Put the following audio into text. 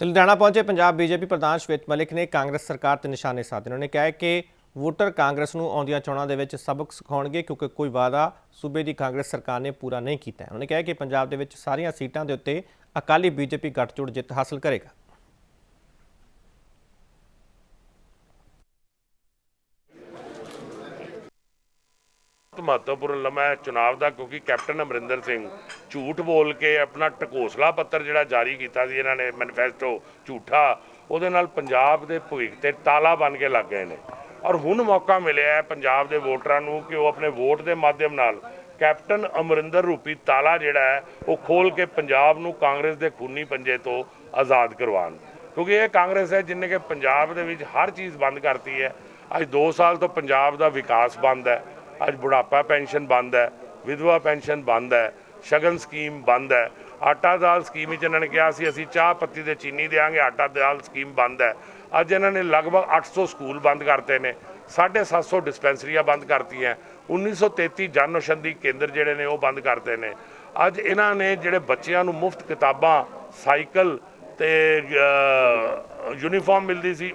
ਤੇ ਲੁਧਿਆਣਾ ਪਹੁੰਚੇ ਪੰਜਾਬ ਬੀਜੇਪੀ ਪ੍ਰਧਾਨ ਸ਼ਵੇਤ ਮਲਿਕ ਨੇ ਕਾਂਗਰਸ ਸਰਕਾਰ ਤੇ ਨਿਸ਼ਾਨੇ ਸਾਧੇ ਉਹਨਾਂ ਨੇ ਕਿਹਾ ਕਿ ਵੋਟਰ ਕਾਂਗਰਸ ਨੂੰ ਆਉਂਦੀਆਂ ਚੋਣਾਂ ਦੇ ਵਿੱਚ ਸਬਕ ਸਿਖਾਉਣਗੇ ਕਿਉਂਕਿ ਕੋਈ ਵਾਅਦਾ ਸੂਬੇ ਦੀ ਕਾਂਗਰਸ ਸਰਕਾਰ ਨੇ ਪੂਰਾ ਨਹੀਂ ਕੀਤਾ। ਉਹਨਾਂ ਨੇ ਕਿਹਾ ਕਿ ਪੰਜਾਬ ਦੇ ਵਿੱਚ ਸਾਰੀਆਂ ਸੀਟਾਂ ਦੇ ਉੱਤੇ ਅਕਾਲੀ ਬੀਜੇਪੀ ਗੱਠਜੋੜ ਜਿੱਤ ਹਾਸਲ ਕਰੇਗਾ। ਬਹੁਤ ਮਹੱਤਵਪੂਰਨ ਲਮਾ ਹੈ ਚੁਣਾਵ ਦਾ ਕਿਉਂਕਿ ਕੈਪਟਨ ਅਮਰਿੰਦਰ ਸਿੰਘ ਝੂਠ ਬੋਲ ਕੇ ਆਪਣਾ ਟਕੋਸਲਾ ਪੱਤਰ ਜਿਹੜਾ ਜਾਰੀ ਕੀਤਾ ਸੀ, ਇਹਨਾਂ ਨੇ ਮੈਨੀਫੈਸਟੋ ਝੂਠਾ, ਉਹਦੇ ਨਾਲ ਪੰਜਾਬ ਦੇ ਭਵਿੱਖ ਤੇ ਤਾਲਾ ਬਣ ਕੇ ਲੱਗ ਗਏ ਨੇ। ਔਰ ਹੁਣ ਮੌਕਾ ਮਿਲਿਆ ਹੈ ਪੰਜਾਬ ਦੇ ਵੋਟਰਾਂ ਨੂੰ ਕਿ ਉਹ ਆਪਣੇ ਵੋਟ ਦੇ ਮਾਧਿਅਮ ਨਾਲ ਕੈਪਟਨ ਅਮਰਿੰਦਰ ਰੂਪੀ ਤਾਲਾ ਜਿਹੜਾ ਹੈ, ਉਹ ਖੋਲ ਕੇ ਪੰਜਾਬ ਨੂੰ ਕਾਂਗਰਸ ਦੇ ਖੂਨੀ ਪੰਜੇ ਤੋਂ ਆਜ਼ਾਦ ਕਰਵਾਉਣ। ਕਿਉਂਕਿ ਇਹ ਕਾਂਗਰਸ ਹੈ ਜਿਨੇ ਕਿ ਪੰਜਾਬ ਦੇ ਵਿੱਚ ਹਰ ਚੀਜ਼ ਬੰਦ ਕਰਤੀ ਹੈ। ਅੱਜ 2 ਸਾਲ ਤੋਂ ਪੰਜਾਬ ਦਾ ਵਿਕਾਸ ਬੰਦ ਹੈ। ਅੱਜ ਬੁਢਾਪਾ ਪੈਨਸ਼ਨ ਬੰਦ ਹੈ ਵਿਧਵਾ ਪੈਨਸ਼ਨ ਬੰਦ ਹੈ ਸ਼ਗਨ ਸਕੀਮ ਬੰਦ ਹੈ। ਆਟਾ ਦਾਲ ਸਕੀਮ ਵਿੱਚ ਇਹਨਾਂ ਨੇ ਕਿਹਾ ਸੀ ਅਸੀਂ ਚਾਹ ਪੱਤੀ ਤੇ ਚੀਨੀ ਦੇਾਂਗੇ ਆਟਾ ਦਾਲ ਸਕੀਮ ਬੰਦ ਹੈ। ਅੱਜ ਇਹਨਾਂ ਨੇ ਲਗਭਗ 800 ਸਕੂਲ ਬੰਦ ਕਰਤੇ ਨੇ 750 ਡਿਸਪੈਂਸਰੀਆਂ ਬੰਦ ਕਰਤੀਆਂ 1933 ਜਨ ਔਸ਼ਧੀ ਕੇਂਦਰ ਜਿਹੜੇ ਨੇ ਉਹ ਬੰਦ ਕਰਤੇ ਨੇ। ਅੱਜ ਇਹਨਾਂ ਨੇ ਜਿਹੜੇ ਬੱਚਿਆਂ ਨੂੰ ਮੁਫਤ ਕਿਤਾਬਾਂ ਸਾਈਕਲ ਤੇ ਅਹ, ਯੂਨੀਫਾਰਮ ਮਿਲਦੀ ਸੀ।